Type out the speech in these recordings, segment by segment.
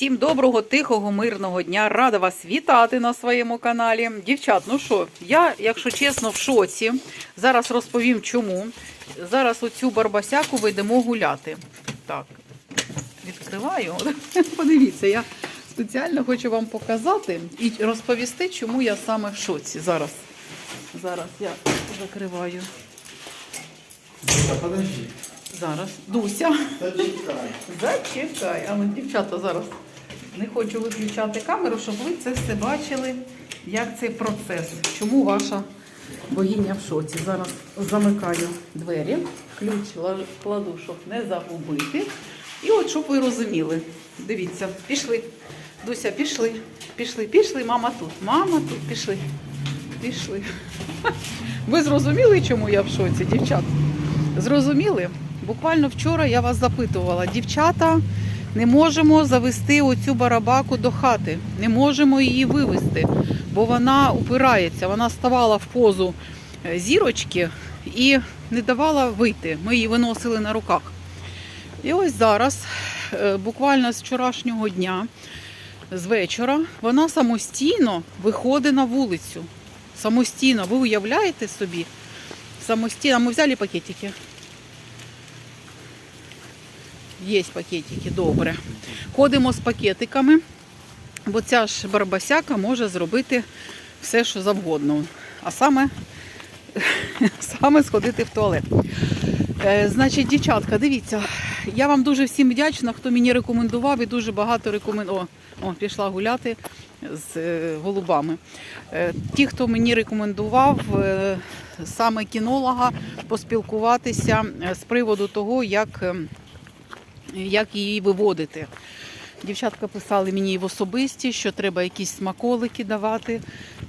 Всім доброго, тихого, мирного дня. Рада вас вітати на своєму каналі. Дівчат, ну що, я, якщо чесно, в шоці. Зараз розповім чому. Зараз оцю барбасяку вийдемо гуляти. Так, відкриваю. Подивіться, я спеціально хочу вам показати і розповісти, чому я саме в шоці. Зараз. Зараз я закриваю. Подожди. Зараз. Дуся. Та чекай. Зачекай, а ну, дівчата зараз не хочу виключати камеру, щоб ви це все бачили, як цей процес. Чому ваша богиня в шоці? Зараз замикаю двері, ключ кладу, щоб не загубити. І от щоб ви розуміли. Дивіться, пішли. Дуся, пішли, пішли, пішли, мама тут. Мама тут, пішли. Пішли. Ви зрозуміли, чому я в шоці, дівчат? Зрозуміли? Буквально вчора я вас запитувала, дівчата, не можемо завести оцю барабаку до хати, не можемо її вивезти, бо вона упирається, вона ставала в позу е, зірочки і не давала вийти. Ми її виносили на руках. І ось зараз, е, буквально з вчорашнього дня, з вечора, вона самостійно виходить на вулицю. Самостійно, ви уявляєте собі? Самостійно. Ми взяли пакетики. Є пакетики, добре. Ходимо з пакетиками, бо ця ж барбасяка може зробити все, що завгодно. А саме, саме сходити в туалет. Е, значить, дівчатка, дивіться, я вам дуже всім вдячна, хто мені рекомендував і дуже багато рекомендував. О, пішла гуляти з е, голубами. Е, ті, хто мені рекомендував саме кінолога поспілкуватися з приводу того, як, е, як її виводити. Дівчатка писали мені в особисті, що треба якісь смаколики давати.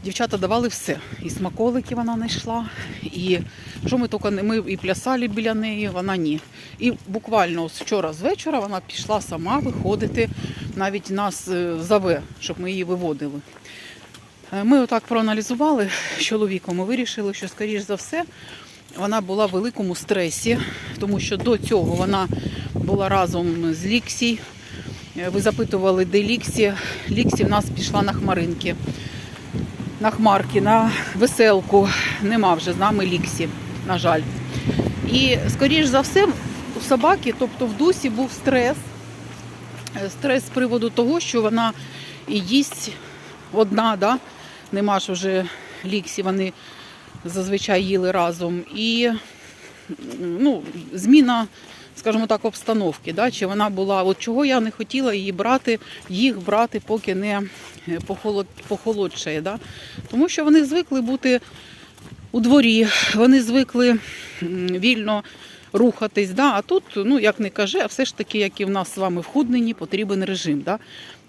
Дівчата давали все. І смаколики вона знайшла, і що ми тільки ми і плясали біля неї, вона ні. І буквально ось вчора з вечора вона пішла сама виходити, навіть нас е, зове, щоб ми її виводили. Е, Ми отак проаналізували з чоловіком і вирішили, що, скоріш за все, вона була в великому стресі, тому що до цього вона була разом з Ліксій. Е, Ви запитували, де Ліксі. Ліксі в нас пішла на хмаринки, на хмарки, на веселку. Нема вже з нами Ліксі, на жаль. І, скоріш за все, у собаки, тобто в дусі, був стрес. Е, Стрес з приводу того, що вона і їсть одна, да? нема ж вже ліксі, вони зазвичай їли разом. І ну, зміна, скажімо так, обстановки. Да? Чи вона була, от чого я не хотіла її брати, їх брати, поки не е, похолод, похолодшає. Да? Тому що вони звикли бути у дворі, вони звикли вільно рухатись. Да? А тут, ну як не каже, а все ж таки, як і в нас з вами в худненні, потрібен режим. Да?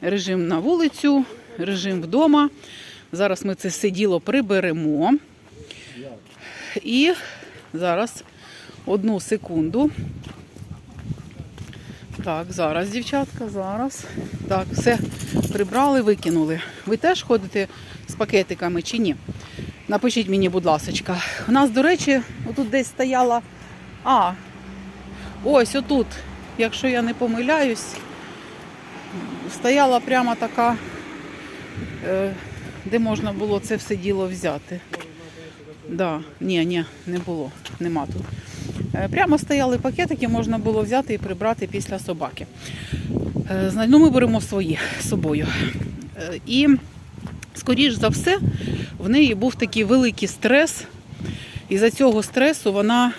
Режим на вулицю, режим вдома. Зараз ми це все діло приберемо. І зараз одну секунду. Так, зараз, дівчатка, зараз. Так, все прибрали, викинули. Ви теж ходите з пакетиками чи ні? Напишіть мені, будь ласка. У нас, до речі, отут десь стояла. А, ось отут, якщо я не помиляюсь, стояла прямо така, е, де можна було це все діло взяти. Да, ні, ні, не було, нема тут. Е, Прямо стояли пакетики, можна було взяти і прибрати після собаки. Е, Ну, ми беремо свої з собою. Е, І, скоріш за все, в неї був такий великий стрес. І за цього стресу вона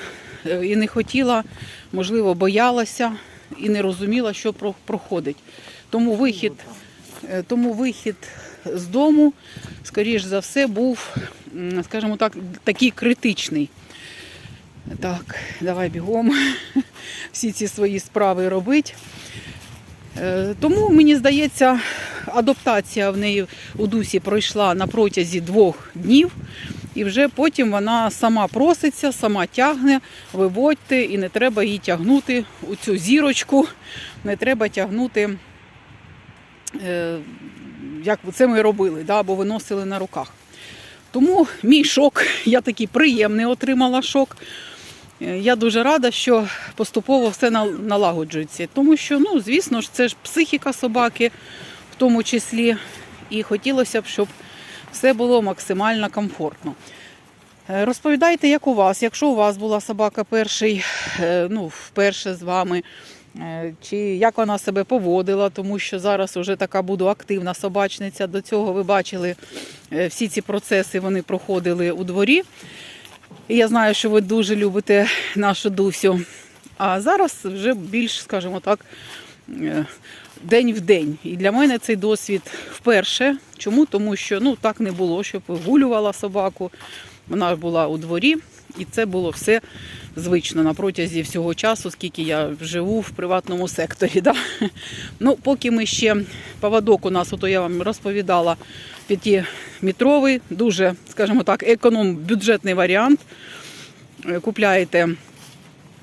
і не хотіла, можливо, боялася і не розуміла, що проходить. Тому вихід, тому вихід з дому, скоріш за все, був, скажімо так, такий критичний. Так, давай бігом всі ці свої справи робити. Е, Тому мені здається, адаптація в неї у дусі пройшла на протязі двох днів, і вже потім вона сама проситься, сама тягне, виводьте, і не треба її тягнути у цю зірочку, не треба тягнути, е, як це ми робили, або виносили на руках. Тому мій шок, я такий приємний отримала шок. Я дуже рада, що поступово все налагоджується. Тому що, ну, звісно ж, це ж психіка собаки, в тому числі. І хотілося б, щоб все було максимально комфортно. Е, Розповідайте, як у вас, якщо у вас була собака перший, е, ну, вперше з вами, е, чи як вона себе поводила, тому що зараз вже така буду активна собачниця. До цього ви бачили всі ці процеси, вони проходили у дворі. Я знаю, що ви дуже любите нашу Дусю. А зараз вже більш, скажімо так, е, день в день. І для мене цей досвід вперше. Чому? Тому що ну, так не було, щоб вигулювала собаку. Вона була у дворі, і це було все звично на протязі всього часу, скільки я живу в приватному секторі. Да? Ну, поки ми ще поводок у нас, ото я вам розповідала, п'ятиметровий, дуже, скажімо так, економ-бюджетний варіант. Е, Купляєте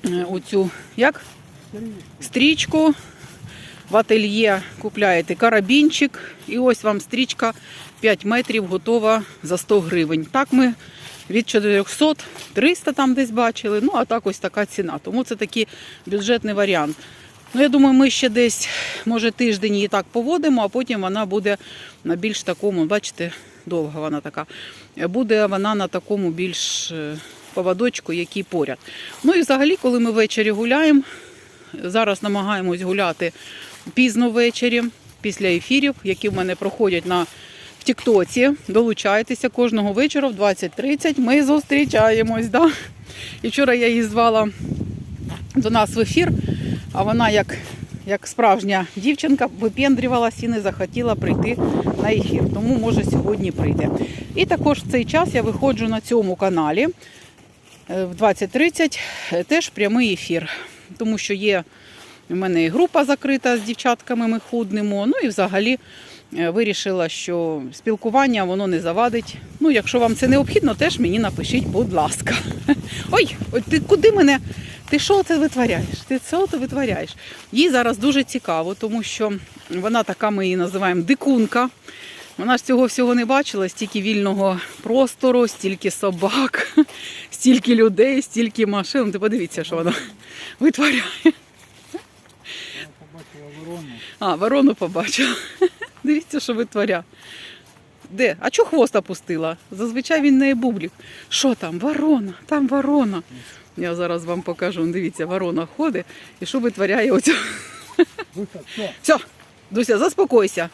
е, оцю як? стрічку, в ательє купляєте карабінчик, і ось вам стрічка 5 метрів готова за 100 гривень. Так ми від 400 300 там десь бачили. Ну, а так ось така ціна. Тому це такий бюджетний варіант. Ну, я думаю, ми ще десь, може, тиждень її так поводимо, а потім вона буде на більш такому, бачите, довга вона така. Буде вона на такому більш е, поводочку, який поряд. Ну і взагалі, коли ми ввечері гуляємо, зараз намагаємось гуляти пізно ввечері, після ефірів, які в мене проходять на в Тіктоці. Долучайтеся кожного вечора в 20.30. Ми зустрічаємось. Да? І вчора я її звала до нас в ефір, а вона як, як справжня дівчинка випендрювалась і не захотіла прийти на ефір. Тому може сьогодні прийде. І також в цей час я виходжу на цьому каналі е, в 20.30 е, теж прямий ефір, тому що є у мене і група закрита з дівчатками, ми худнемо. Ну і взагалі вирішила, що спілкування воно не завадить. Ну, якщо вам це необхідно, теж мені напишіть, будь ласка. Ой, ти куди мене? Ти що це витворяєш? Ти це витворяєш? Їй зараз дуже цікаво, тому що вона така, ми її називаємо дикунка. Вона ж цього всього не бачила, стільки вільного простору, стільки собак, стільки людей, стільки машин. Ти подивіться, що вона витворяє. Я побачила ворону. А, ворону побачила. Дивіться, що витворя. Де? А чого хвост опустила? Зазвичай він не бублік. Що там? Ворона, там ворона. Я зараз вам покажу. Дивіться, ворона ходить і що витворяє оцю. Все, Дуся, заспокойся.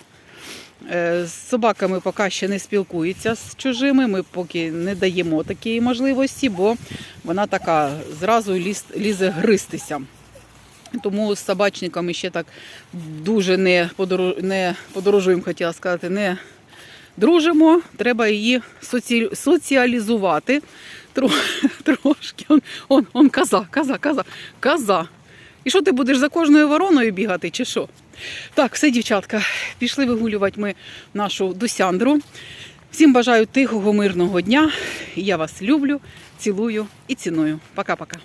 Е, З собаками поки ще не спілкується з чужими. Ми поки не даємо такої можливості, бо вона така зразу ліз, лізе гристися. Тому з собачниками ще так дуже не, не подорожуємо, хотіла сказати, не дружимо. Треба її соці, соціалізувати тро- трошки. Он, он, он коза, коза, коза, коза. І що ти будеш за кожною вороною бігати, чи що? Так, все, дівчатка, пішли вигулювати ми нашу Дусяндру. Всім бажаю тихого, мирного дня. Я вас люблю, цілую і ціную. Пока-пока.